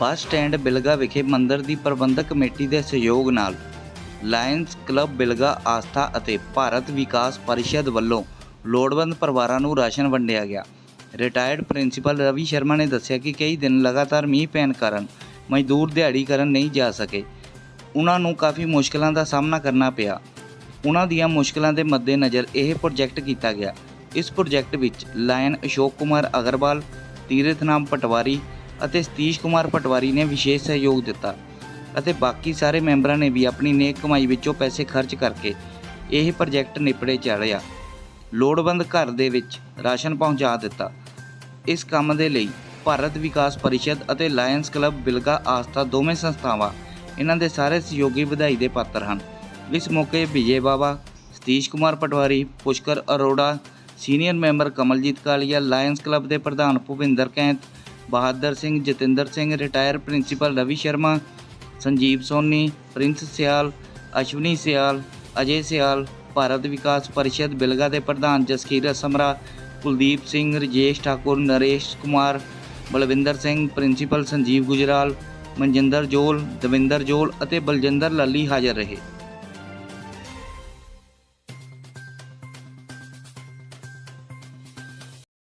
Bus stand Bilga ਵਿਖੇ ਮੰਦਰ ਦੀ ਪ੍ਰਬੰਧਕ committee ਦੇ ਸਹਿਯੋਗ ਨਾਲ ਲਾਇਨਸ ਕਲੱਬ ਬਿਲਗਾ ਆਸਥਾ ਅਤੇ ਭਾਰਤ ਵਿਕਾਸ ਪਰਿਸ਼ਦ ਵੱਲੋਂ ਲੋੜਵੰਦ ਪਰਿਵਾਰਾਂ ਨੂੰ ਰਾਸ਼ਨ ਵੰਡਿਆ ਗਿਆ। ਰਿਟਾਇਰਡ ਪ੍ਰਿੰਸੀਪਲ ਰਵੀ ਸ਼ਰਮਾ ਨੇ ਦੱਸਿਆ ਕਿ ਕਈ ਦਿਨ ਲਗਾਤਾਰ ਮੀਂਹ ਪੈਣ ਕਾਰਨ ਮਜ਼ਦੂਰ ਦਿਹਾੜੀ ਕਰਨ ਨਹੀਂ ਜਾ ਸਕੇ। ਉਹਨਾਂ ਨੂੰ ਕਾਫੀ ਮੁਸ਼ਕਲਾਂ ਦਾ ਸਾਹਮਣਾ ਕਰਨਾ ਪਿਆ। ਉਹਨਾਂ ਦੀਆਂ ਮੁਸ਼ਕਲਾਂ ਦੇ ਮੱਦੇਨਜ਼ਰ ਇਹ ਪ੍ਰੋਜੈਕਟ ਕੀਤਾ ਗਿਆ। ਇਸ ਪ੍ਰੋਜੈਕਟ ਵਿੱਚ ਲਾਇਨ ਅਸ਼ੋਕ ਕੁਮਾਰ ਅਗਰਵਾਲ, ਤੀਰਥ ਨਾਮ ਪਟਵਾਰੀ ਅਤੇ ਸਤੀਸ਼ ਕੁਮਾਰ ਪਟਵਾਰੀ ਨੇ ਵਿਸ਼ੇਸ਼ ਸਹਿਯੋਗ ਦਿੱਤਾ ਅਤੇ ਬਾਕੀ ਸਾਰੇ ਮੈਂਬਰਾਂ ਨੇ ਵੀ ਆਪਣੀ ਨੇਕ ਕਮਾਈ ਵਿੱਚੋਂ ਪੈਸੇ ਖਰਚ ਕਰਕੇ ਇਹ ਪ੍ਰੋਜੈਕਟ ਨਿਪੜੇ ਚਾੜਿਆ ਲੋੜਵੰਦ ਘਰ ਦੇ ਵਿੱਚ ਰਾਸ਼ਨ ਪਹੁੰਚਾ ਦਿੱਤਾ। ਇਸ ਕੰਮ ਦੇ ਲਈ ਭਾਰਤ ਵਿਕਾਸ ਪਰਿਸ਼ਦ ਅਤੇ ਲਾਇਨਸ ਕਲੱਬ ਬਿਲਗਾ ਆਸਥਾ ਦੋਵੇਂ ਸੰਸਥਾਵਾਂ ਇਹਨਾਂ ਦੇ ਸਾਰੇ ਸਹਿਯੋਗੀ ਵਧਾਈ ਦੇ ਪਾਤਰ ਹਨ। ਇਸ ਮੌਕੇ Vijay Bawa, Satish Kumar patwari, Pushkar Arora, senior member Kamaljit Kalia, Lions club ਦੇ ਪ੍ਰਧਾਨ Bhupinder Kaint Bahadur Singh, Jatinder Singh retire principal Ravi Sharma, Sanjeev Soni, Prince Sial, Ashwani Sial, ਅਜੇ ਸਿਆਲ, ਭਾਰਤ ਵਿਕਾਸ ਪਰਿਸ਼ਦ, ਬਿਲਗਾ ਦੇ ਪ੍ਰਧਾਨ, ਜਸਕੀਰ ਸਮਰਾ ਕੁਲਦੀਪ ਸਿੰਘ, ਰਜੇਸ਼ ਠਾਕੁਰ, ਨਰੇਸ਼ ਕੁਮਾਰ, ਬਲਵਿੰਦਰ ਸਿੰਘ, ਪ੍ਰਿੰਸੀਪਲ ਸੰਜੀਵ ਗੁਜਰਾਲ, ਮਨਜਿੰਦਰ ਜੋਲ, ਦਵਿੰਦਰ ਜੋਲ ਅਤੇ ਬਲਜਿੰਦਰ ਲੱਲੀ ਹਾਜ਼ਰ ਰਹੇ।